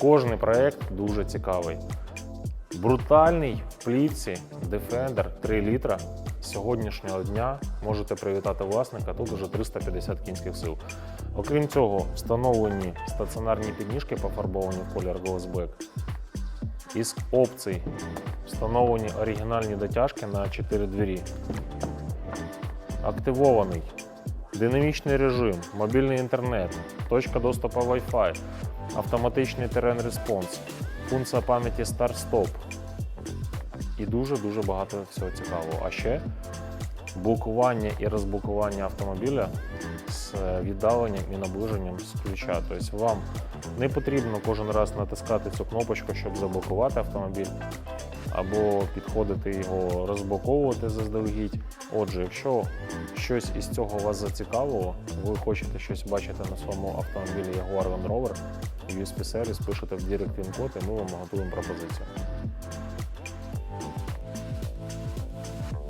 Кожний проект дуже цікавий. Брутальний в плітці Defender 3 літра з сьогоднішнього дня можете привітати власника. Тут уже 350 кінських сил. Окрім цього, встановлені стаціонарні підніжки пофарбовані в колір Glassback. Із опцій встановлені оригінальні дотяжки на 4 двері. Активований динамічний режим, мобільний інтернет, точка доступу Wi-Fi, автоматичний терен респонс, функція пам'яті старт-стоп і дуже-дуже багато всього цікавого. А ще блокування і розблокування автомобіля з е, віддаленням і наближенням з ключа. Тобто вам не потрібно кожен раз натискати цю кнопочку, щоб заблокувати автомобіль, або підходити його розблоковувати заздалегідь. Отже, якщо щось із цього вас зацікавило, ви хочете щось бачити на своєму автомобілі Jaguar Land Rover, USP Service, пишете в Direct код і ми вам готуємо пропозицію.